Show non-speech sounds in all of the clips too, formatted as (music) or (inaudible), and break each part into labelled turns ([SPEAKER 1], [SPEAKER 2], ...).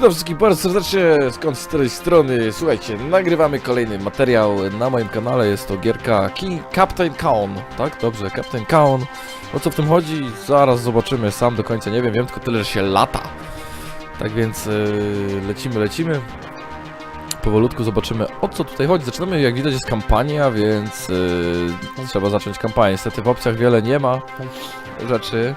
[SPEAKER 1] Witam wszystkich bardzo serdecznie, skąd z tej strony, słuchajcie, nagrywamy kolejny materiał na moim kanale, jest to gierka King Captain Kaon, tak? Dobrze, Captain Kaon. O co w tym chodzi? Zaraz zobaczymy, sam do końca nie wiem, wiem tylko tyle, że się lata. Tak więc yy, lecimy, lecimy. Powolutku zobaczymy o co tutaj chodzi. Zaczynamy, jak widać jest kampania, więc yy, trzeba zacząć kampanię. Niestety w opcjach wiele nie ma rzeczy.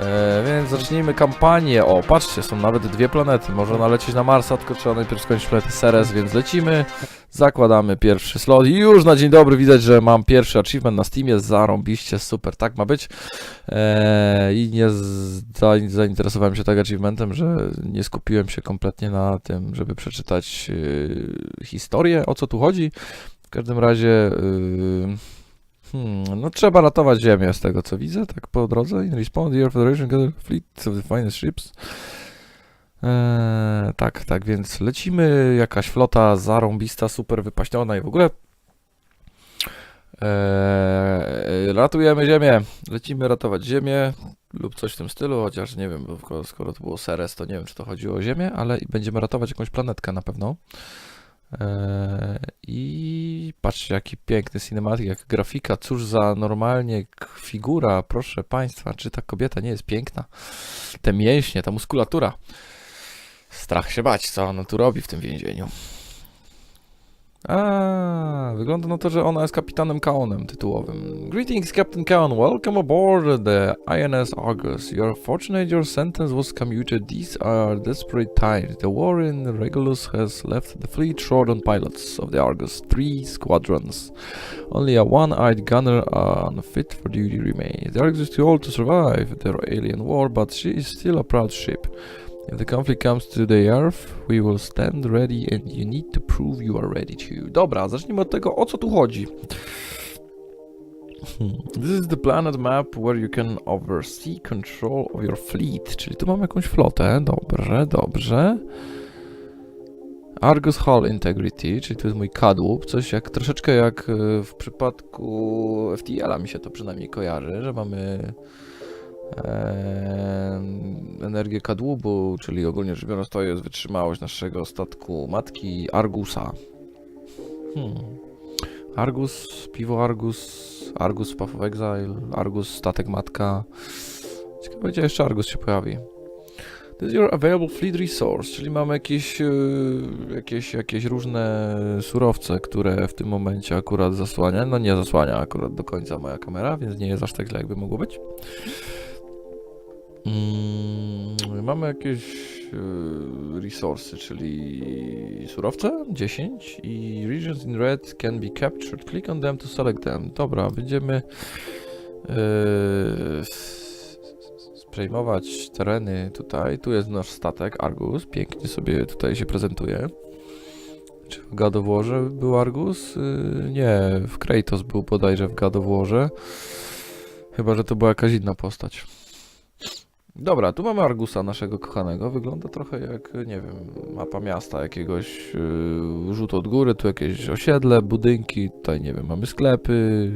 [SPEAKER 1] E, więc zacznijmy kampanię. O, patrzcie, są nawet dwie planety. Można lecieć na Marsa, tylko trzeba najpierw skończyć planetę Ceres, więc lecimy. Zakładamy pierwszy slot i już na dzień dobry widać, że mam pierwszy achievement na Steamie. Zarąbiście, super, tak ma być. E, I nie zainteresowałem się tak achievementem, że nie skupiłem się kompletnie na tym, żeby przeczytać e, historię, o co tu chodzi. W każdym razie... e, Hmm, no trzeba ratować Ziemię z tego co widzę, tak po drodze. In response, the Air Federation gather a fleet of the finest ships. Eee, tak, tak, więc lecimy, jakaś flota zarąbista, super wypaśniona i w ogóle. Eee, ratujemy Ziemię, lecimy ratować Ziemię lub coś w tym stylu, chociaż nie wiem, bo skoro- to było Ceres, to nie wiem, czy to chodziło o Ziemię, ale będziemy ratować jakąś planetkę na pewno. Eee, I patrzcie, jaki piękny cinematic, jak grafika, cóż za normalnie figura, proszę Państwa, czy ta kobieta nie jest piękna? Te mięśnie, ta muskulatura. Strach się bać, co ona tu robi w tym więzieniu. A, wygląda na to, że ona jest kapitanem Kaonem tytułowym. Greetings, Captain Kaon. Welcome aboard the INS Argus. You are fortunate your sentence was commuted. These are desperate times. The war in Regulus has left the fleet short on pilots of the Argus. Three squadrons. Only a one-eyed gunner unfit for duty remains. The Argus is too old to survive the alien war, but she is still a proud ship. If the conflict comes to the Earth, we will stand ready and you need to prove you are ready to. Dobra, zacznijmy od tego, o co tu chodzi. Hmm. This is the planet map where you can oversee control of your fleet. Czyli tu mamy jakąś flotę. Dobrze, dobrze. Argus Hull Integrity, czyli to jest mój kadłub. Coś jak troszeczkę jak e, w przypadku FTL-a mi się to przynajmniej kojarzy, że mamy energię kadłubu, czyli ogólnie rzecz biorąc to jest wytrzymałość naszego statku matki Argusa. Hmm. Argus, piwo Argus, Argus Path of Exile, Argus statek matka. Ciekawe gdzie jeszcze Argus się pojawi. This is your available fleet resource, czyli mamy jakieś, e, jakieś, jakieś różne surowce, które w tym momencie akurat zasłania. No nie zasłania akurat do końca moja kamera, więc nie jest aż tak źle jakby mogło być. Mm, mamy jakieś e, resursy, czyli surowce 10 i regions in red can be captured. Click on them to select them. Dobra, będziemy e, sprejmować tereny tutaj. Tu jest nasz statek Argus, pięknie sobie tutaj się prezentuje. Czy w Warze był Argus? Y, nie, w Kratos był bodajże w Warze. Chyba, że to była jakaś inna postać. Dobra, tu mamy Argusa naszego kochanego. Wygląda trochę jak, nie wiem, mapa miasta jakiegoś yy, rzut od góry. Tu jakieś osiedle, budynki. Tutaj, nie wiem, mamy sklepy.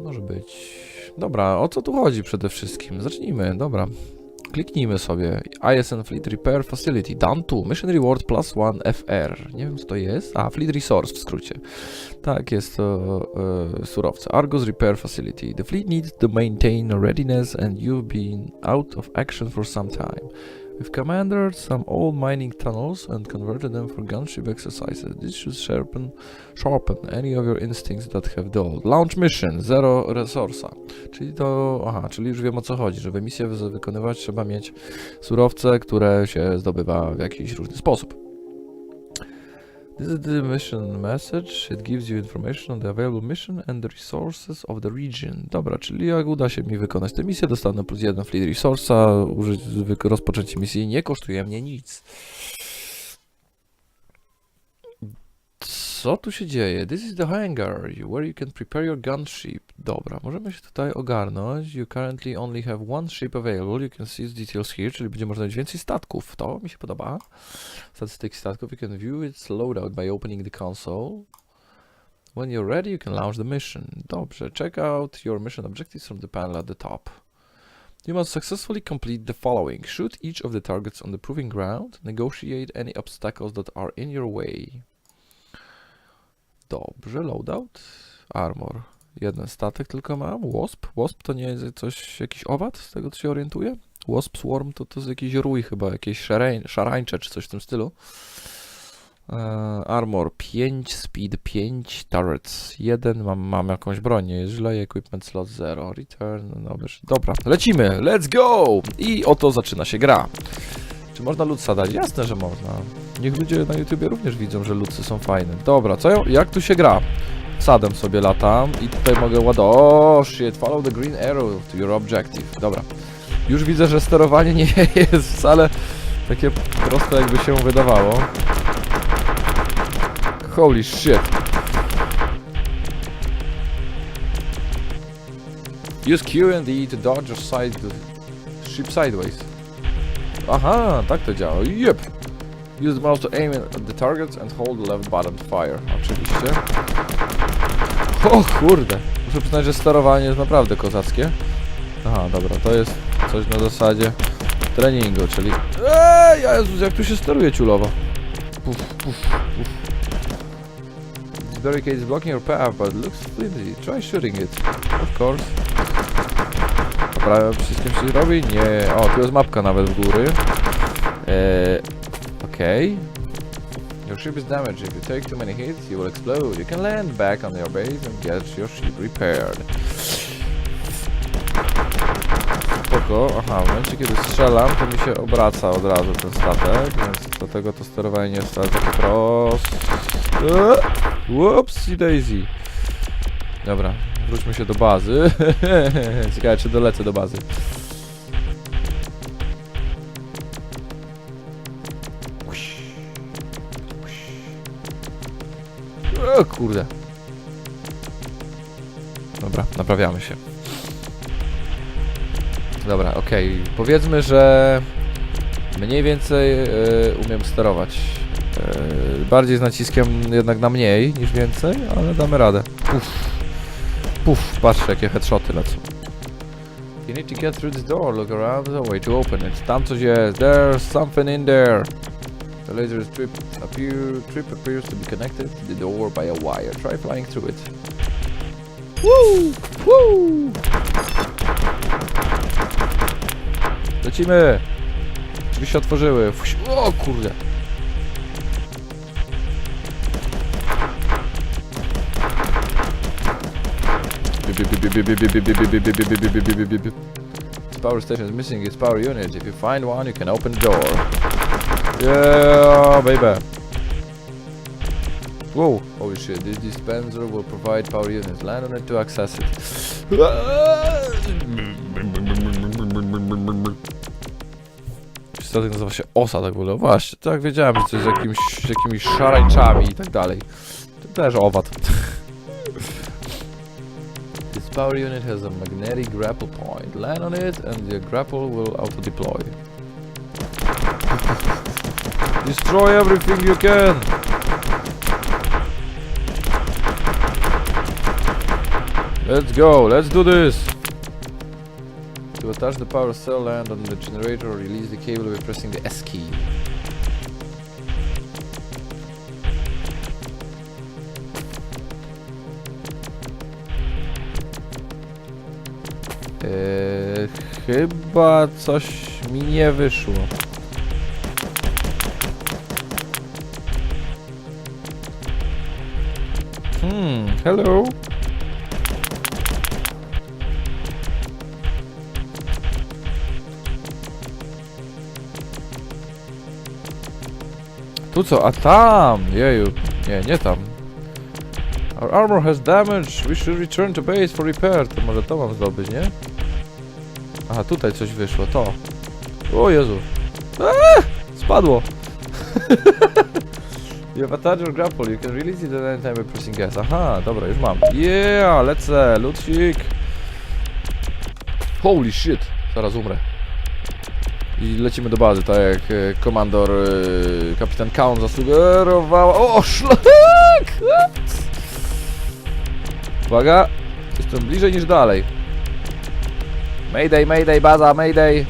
[SPEAKER 1] Może być. Dobra, o co tu chodzi przede wszystkim? Zacznijmy, dobra. Kliknijmy sobie. ISN Fleet Repair Facility. Done to. Mission Reward plus 1 FR. Nie wiem co to jest. A, Fleet Resource w skrócie. Tak, jest to e, surowce. Argus Repair Facility. The fleet needs to maintain readiness and you've been out of action for some time. We've commandeered some old mining tunnels and converted them for gunship exercises. This should sharpen, sharpen any of your instincts that have dulled. Launch mission, zero resource'a. Czyli to, aha, czyli już wiem o co chodzi, żeby misję wy- wykonywać trzeba mieć surowce, które się zdobywa w jakiś różny sposób. This is the mission message. It gives you information on the available mission and the resources of the region. Dobra, czyli jak uda się mi wykonać tę misję, dostanę plus jeden fleet resource'a. Rozpoczęcie misji nie kosztuje mnie nic. Co tu się dzieje? This is the hangar where you can prepare your gunship. Dobra, możemy się tutaj ogarnąć. You currently only have one ship available. You can see details here, czyli będzie można mieć więcej statków. To mi się podoba. Statystyki statków. You can view its loadout by opening the console. When you're ready, you can launch the mission. Dobrze. Check out your mission objectives from the panel at the top. You must successfully complete the following. Shoot each of the targets on the proving ground. Negotiate any obstacles that are in your way. Dobrze, loadout. Armor. Jeden statek tylko mam. Wasp. Wasp to nie jest coś, jakiś owad, z tego co się orientuję? Wasp Swarm to, to jest jakiś rój chyba, jakieś szarań, szarańcze czy coś w tym stylu. E, armor 5, speed 5, turrets 1, mam, mam jakąś broń, nie jest źle, equipment slot 0, return, no dobra, dobra, lecimy, let's go! I oto zaczyna się gra. Czy można ludsa dać? Jasne, że można. Niech ludzie na YouTubie również widzą, że ludsy są fajne. Dobra, co, ja- jak tu się gra? Sadem sobie latam i tutaj mogę ładować. O, shit, follow the green arrow to your objective. Dobra. Już widzę, że sterowanie nie (laughs) jest wcale takie proste, jakby się wydawało. Holy shit. Use Q and E to dodge or side ship sideways. Aha, tak to działa. Yep. Use the mouse to aim at the targets and hold the left button to fire. Oczywiście. O kurde. Muszę przyznać, że sterowanie jest naprawdę kozackie. Aha, dobra, to jest coś na zasadzie treningu, czyli... Eee, Jezus, jak tu się steruje ciulowo. Puf, puf, puf. This barricade is blocking your path, but looks flimsy. Try shooting it. Of course. Prawym przyciskiem się robi? Nie. O, tu jest mapka nawet w góry. Eee, okej. Your ship is damaged. If you take too many hits, you will explode. You can land back on your base and get your ship repaired. Spoko. Aha, w momencie kiedy strzelam, to mi się obraca od razu ten statek, więc dlatego to sterowanie nie jest takie proste. Whoopsie daisy. Dobra, wróćmy się do bazy. (laughs) Ciekawe, czy dolecę do bazy. O kurde. Dobra, naprawiamy się. Dobra, okej. Powiedzmy, że mniej więcej e, umiem sterować. E, bardziej z naciskiem jednak na mniej niż więcej, ale damy radę. Puf. Puf, patrzcie jakie headshoty lecą. You need to get through this door, look around the way to open it. Tam coś jest, there's something in there. The laser strip, appear, trip appears to be connected to the door by a wire. Try flying through it. Woo! Woo! Lecimy! Drzwi się otworzyły. O kurde! Power station is missing its power unit. If you find one, you can open the door. Yeah, baby. Whoa, holy shit, this dispenser will provide power units. Land on it to access it. Statek nazywa się Osa, tak w ogóle. Właśnie, tak wiedziałem, że coś z jakimś, z jakimiś szarańczami i tak dalej. To też owad. Power unit has a magnetic grapple point. Land on it and the grapple will auto-deploy. (laughs) Destroy everything you can! Let's go, let's do this! To attach the power cell, land on the generator, release the cable by pressing the S key. Eee, chyba coś mi nie wyszło. Hmm, hello. Tu co? A tam! Jeju. Nie, nie tam. Our armor has damage. We should return to base for repair. To może to mam zdobyć, nie? Aha, tutaj coś wyszło. To. O Jezu. Eee! Spadło. (laughs) you have attached your grapple. You can release it at any time by pressing S. Aha, dobra, już mam. Yeah, lecę. Ludsik. Holy shit. Zaraz umrę. I lecimy do bazy, tak jak e, komandor e, kapitan Kaun zasugerował. O, szlak! Uwaga! Jestem bliżej niż dalej. Mayday, mayday, baza, mayday!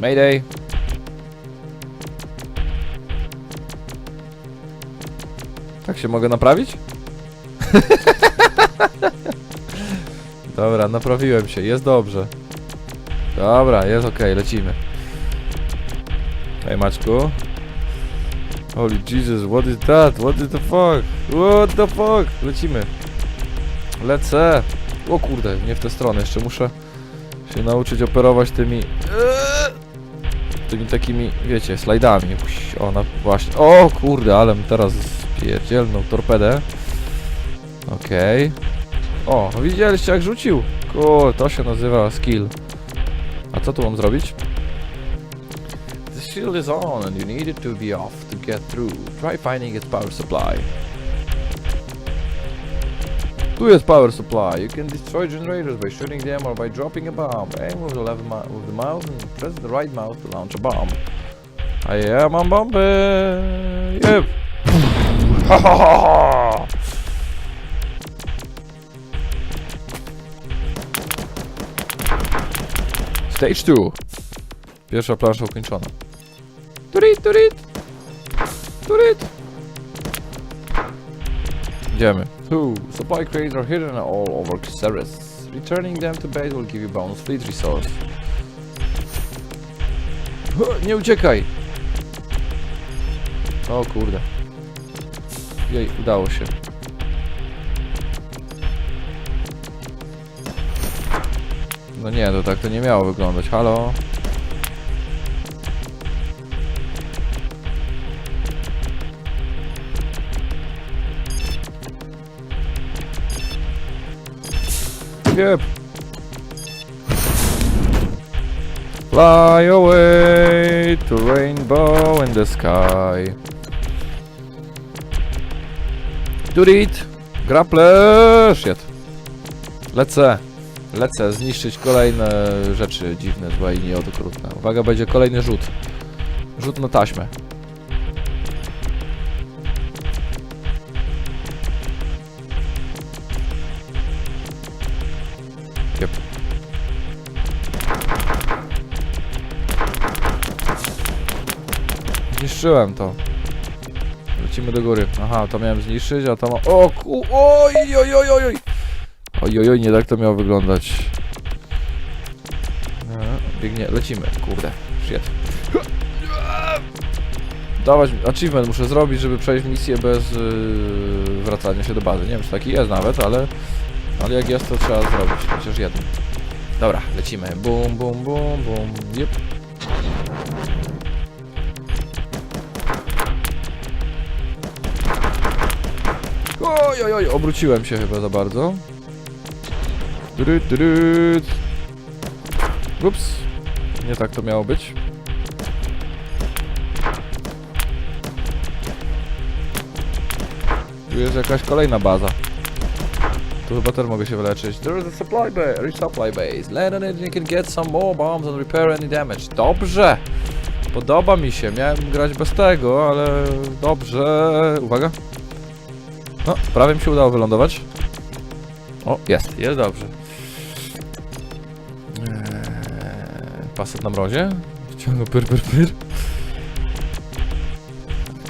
[SPEAKER 1] Mayday! Tak się mogę naprawić? (laughs) Dobra, naprawiłem się, jest dobrze. Dobra, jest ok, lecimy. Hej Maczku. Holy Jesus, what is that? What is the fuck? What the fuck? Lecimy. Lecę. O kurde, nie w tę stronę, jeszcze muszę się nauczyć operować tymi... Eee, tymi takimi, wiecie, slajdami. O, na, właśnie. O kurde, ale teraz spierdzielną torpedę. Okej. O, no widzieliście jak rzucił? Kur, to się nazywa skill. A co tu mam zrobić? The shield is on and you need it to be off get through. Try finding its power supply. Tu jest power supply. You can destroy generators by shooting them or by dropping a bomb. Aim with the left with the mouse and press the right mouse to launch a bomb. A ja mam bombę. Ha. Stage 2. Pierwsza plansza ukończona. Turit, turit! Turit! Idziemy. Two. Supply crates are hidden all over Ceres. Returning them to base will give you bonus fleet resource. Nie uciekaj! O kurde. Jej, udało się. No nie, to tak to nie miało wyglądać. Halo? Yep. Fly away to rainbow in the sky. Do it! Grappler! Shit. Lecę. Lecę zniszczyć kolejne rzeczy dziwne, złe i nieokrutne. Uwaga, będzie kolejny rzut. Rzut na taśmę. Zniszczyłem to. Lecimy do góry. Aha, to miałem zniszczyć, a to ma... O ku... Oj, oj, oj, oj, oj. Oj, oj, oj, nie tak to miało wyglądać. No, biegnie, lecimy, kurde, shit. Dawać, achievement muszę zrobić, żeby przejść misję bez yy, wracania się do bazy. Nie wiem, czy taki jest nawet, ale, ale jak jest, to trzeba zrobić, chociaż jeden. Dobra, lecimy. Bum, bum, bum, bum, yep. Oj, oj, oj, obróciłem się chyba za bardzo. Dryt, dryt. Ups. Nie tak to miało być. Tu jest jakaś kolejna baza. Tu chyba też mogę się wyleczyć. There is a supply base, resupply base. Land on it and you can get some more bombs and repair any damage. Dobrze! Podoba mi się. Miałem grać bez tego, ale dobrze. Uwaga. No, prawie mi się udało wylądować. O, jest, jest dobrze. Eee, Paset na mrozie. Wciągnął pyr, pyr, pyr.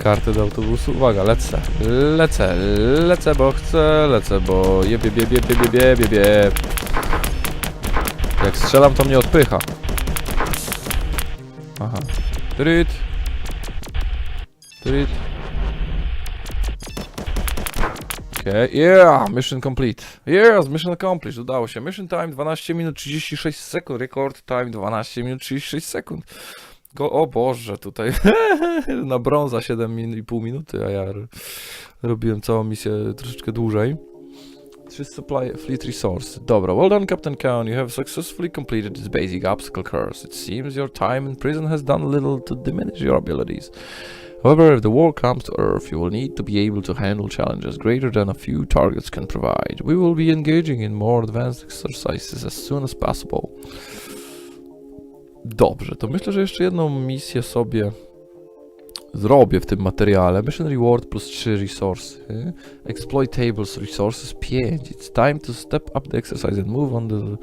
[SPEAKER 1] Karty do autobusu. Uwaga, lecę. Lecę, lecę, bo chcę, lecę, bo jebie, bie, bie, bie, bie, bie, bie, bie. Jak strzelam, to mnie odpycha. Aha. Tryt. Tryt. Yeah, mission complete. Yes, mission accomplished, udało się. Mission time 12 minut 36 sekund, record time 12 minut 36 sekund. Go, o Boże, tutaj (laughs) na brąza 7,5 minuty, a ja robiłem całą misję troszeczkę dłużej. Three supply fleet resource. Dobra, well done Captain Khan, you have successfully completed this basic obstacle course. It seems your time in prison has done little to diminish your abilities. However, if the war comes to Earth, you will need to be able to handle challenges greater than a few targets can provide. We will be engaging in more advanced exercises as soon as possible. Dobrze, to myślę, że jeszcze jedną misję sobie zrobię w tym materiale. Mission reward plus 3 resource. Exploitables resources 5. It's time to step up the exercise and move on to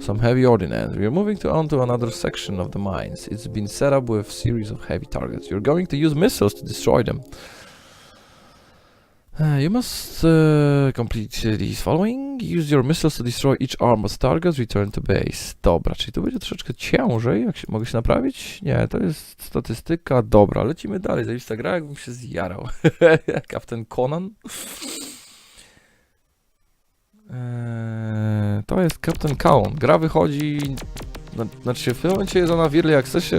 [SPEAKER 1] some heavy ordnance. We're moving to on to another section of the mines. It's been set up with series of heavy targets. You're going to use missiles to destroy them. Uh, you must uh, complete these following. Use your missiles to destroy each armored target. Return to base. Dobra, czyli tu będzie troszeczkę ciężej. Jak się, mogę się naprawić? Nie, to jest statystyka. Dobra, lecimy dalej. Zajebista gra, jakbym się zjarał. (laughs) Captain Conan. Eee, to jest Captain Conan. Gra wychodzi... na- Znaczy w tym momencie jest ona w Early Accessie.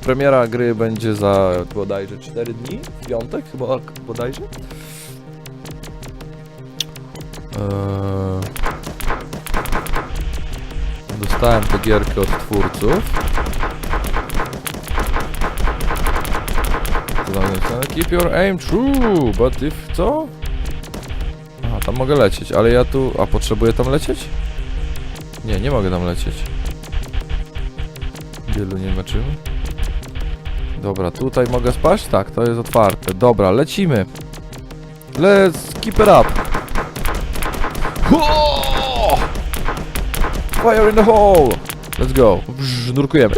[SPEAKER 1] Premiera gry będzie za bodajże 4 dni. W piątek chyba bodajże. Eee, dostałem tę gierkę od twórców. Keep your aim true, but if co? Aha, tam mogę lecieć, ale ja tu... A potrzebuję tam lecieć? Nie, nie mogę tam lecieć. Wielu nie meczymy. Dobra, tutaj mogę spaść? Tak, to jest otwarte. Dobra, lecimy. Let's keep it up. Ho! Fire in the hole! Let's go. Wrz, nurkujemy.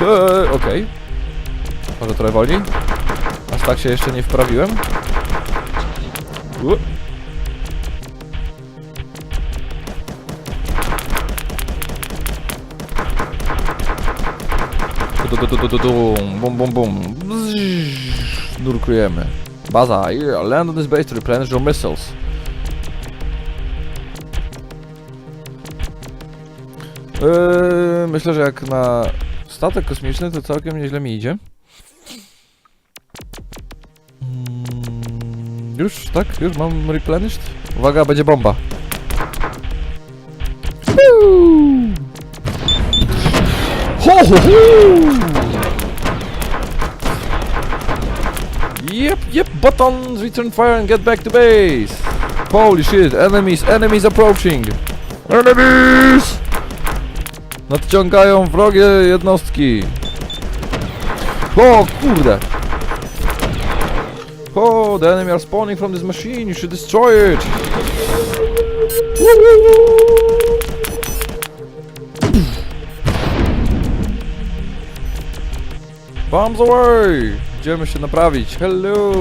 [SPEAKER 1] Eee, Okej. Może trochę wolniej? Aż tak się jeszcze nie wprawiłem. U. Du, du, du, du, du, du. Bum, bum, bum. Bzzz. Nurkujemy. Baza, here, land on this base to replenish your missiles. Yy, myślę, że jak na statek kosmiczny to całkiem nieźle mi idzie. Mm, Już, tak? Już mam replenished? Uwaga, będzie bomba. Ho, ho, ho! Yep, buttons, return fire and get back to base. Holy shit, enemies, enemies approaching. Enemies! Nadciągają wrogie jednostki. O kurde. Oh, the enemy are spawning from this machine, you should destroy it. Bombs away! Idziemy się naprawić. Hello!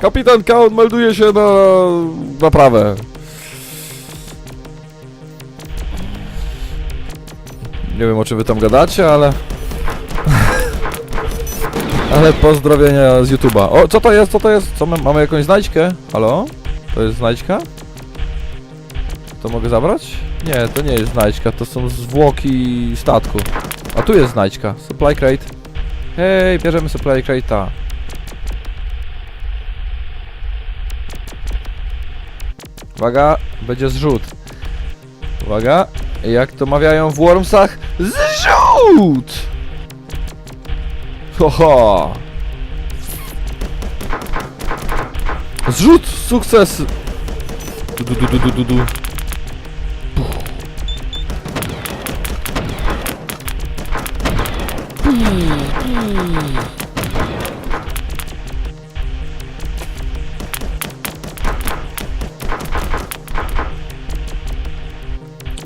[SPEAKER 1] Kapitan Count melduje się na naprawę. Nie wiem o czym wy tam gadacie, ale... (laughs) ale pozdrowienia z YouTube'a. O, co to jest, co to jest? Co, my, mamy jakąś znajdźkę? Halo? To jest znajdźka? To mogę zabrać? Nie, to nie jest znajdźka, to są zwłoki statku. A tu jest znajdźka. Supply crate. Hej, bierzemy supply crate'a. Uwaga, będzie zrzut. Uwaga, jak to mawiają w Wormsach, zrzut! Hoho! Zrzut, sukces! Du, du, du, du, du, du,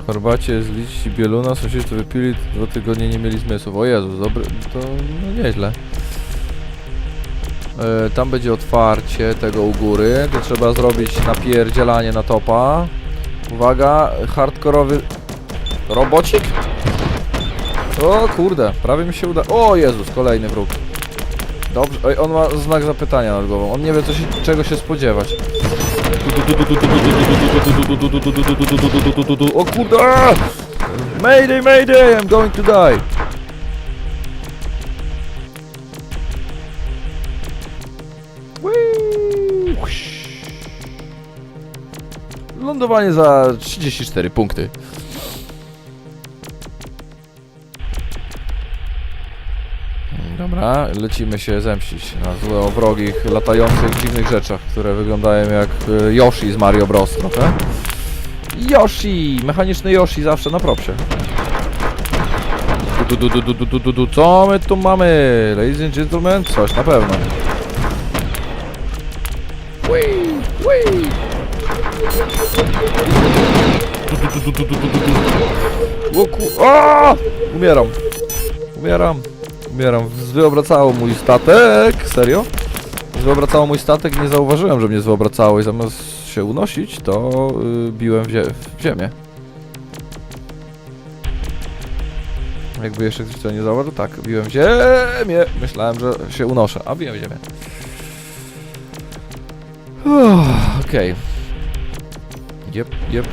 [SPEAKER 1] Chorwacie z liści bieluna sąsiedzi to wypili, dwa tygodnie nie mieli zmysłów. O Jezus, dobry, to no nieźle. E, tam będzie otwarcie tego u góry, to trzeba zrobić napierdzielanie na topa. Uwaga, hardkorowy robocik. O kurde, prawie mi się uda. O Jezus, kolejny wróg. Dobrze, oj, on ma znak zapytania nad głową. On nie wie co się, czego się spodziewać. O kurde! Mayday, mayday, I'm going to die. Lądowanie za 34 punkty. Dobra, lecimy się zemścić na złowrogich, latających, dziwnych rzeczach, które wyglądają jak y, Yoshi z Mario Bros. trochę. Yoshi! Mechaniczny Yoshi zawsze na propsie. Du, du, du, du, du, du. Co my tu mamy? Ladies and gentlemen, coś na pewno. Whee! Whee! Du, du, du, du, du, du, du, du. Umieram. Umieram. Umieram. Zwyobracało mój statek. Serio? Zwyobracało mój statek nie zauważyłem, że mnie zwyobracało i zamiast się unosić, to y, biłem w, zie w ziemię. Jakby jeszcze ktoś to nie zauważył, tak, biłem w ziemię. Myślałem, że się unoszę, a biłem w ziemię. Okej. Jep, jep.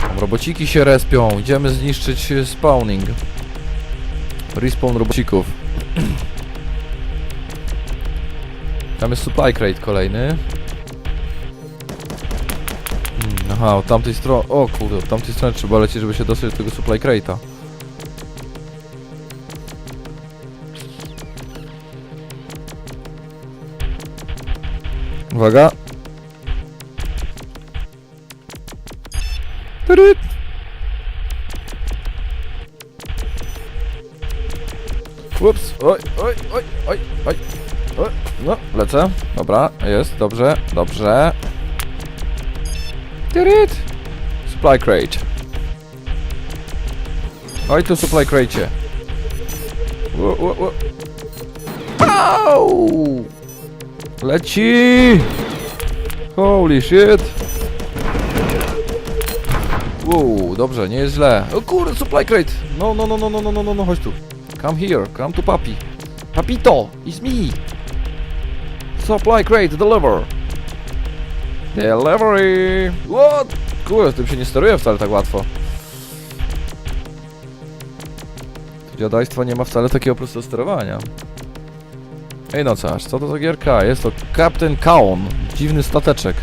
[SPEAKER 1] Tam Robociki się respią. Idziemy zniszczyć spawning. Respawn robocików. Tam jest supply crate kolejny. Hmm, aha, od tamtej strony. O kurde, od tamtej strony trzeba lecieć, żeby się dostać do tego supply crate'a. Uwaga. Dobra, jest, dobrze, dobrze. Tirit! Supply crate. No Oj tu supply crate. Wow! Leci! Holy shit! Wow, dobrze, nie jest źle. O kurde, supply crate! No, no, no, no, no, no, no, no, no chodź tu. Come here, come tu papi. Papito, it's me! Supply crate, deliver! Delivery! What? Kurde, tym się nie steruje wcale tak łatwo. To nie ma wcale takiego prostego sterowania. Ej no co, co to za gierka? Jest to Captain Kaon, dziwny stateczek.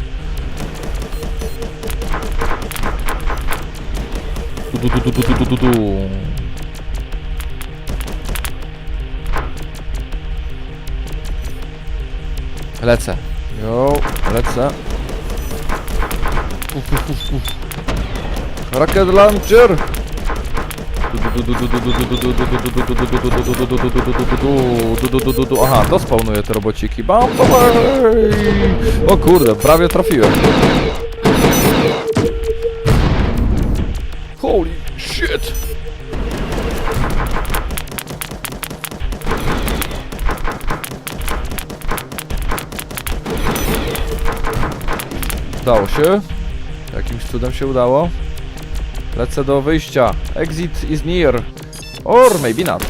[SPEAKER 1] Du, du, du, du, du, du, du, du. Lecę. Jo, lecę. Uf, uf, uf, uf. Rocket launcher! Aha, to spawnuje te robociki. O kurde, prawie trafiłem. Udało się. Jakimś cudem się udało. Lecę do wyjścia. Exit is near. Or maybe not.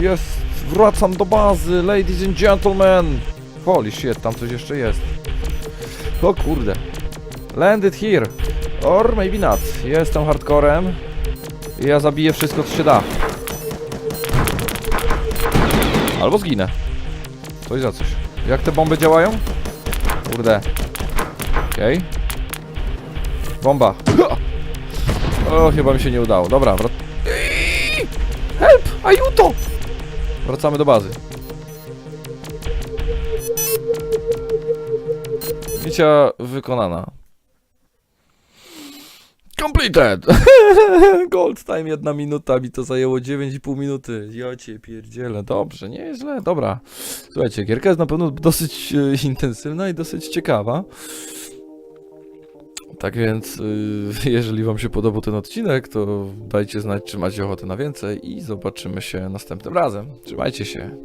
[SPEAKER 1] Jest. Wracam do bazy, ladies and gentlemen. Holy shit, tam coś jeszcze jest. O kurde. Landed here. Or maybe not. Jestem hardcorem. I ja zabiję wszystko, co się da. Albo zginę. Coś za coś. Jak te bomby działają? Kurde. Okej. Bomba. Ha! (laughs) O, chyba mi się nie udało. Dobra, wrac... Help! Ajuto! Wracamy do bazy. Misja wykonana. Completed! (laughs) Gold time jedna minuta, mi to zajęło 9,5 minuty. Ja cię pierdzielę. Dobrze, nie jest źle, dobra. Słuchajcie, gierka jest na pewno dosyć e, (laughs) intensywna i dosyć ciekawa. Tak więc, y, (laughs) jeżeli wam się podobał ten odcinek, to dajcie znać, czy macie ochotę na więcej i zobaczymy się następnym razem. Trzymajcie się.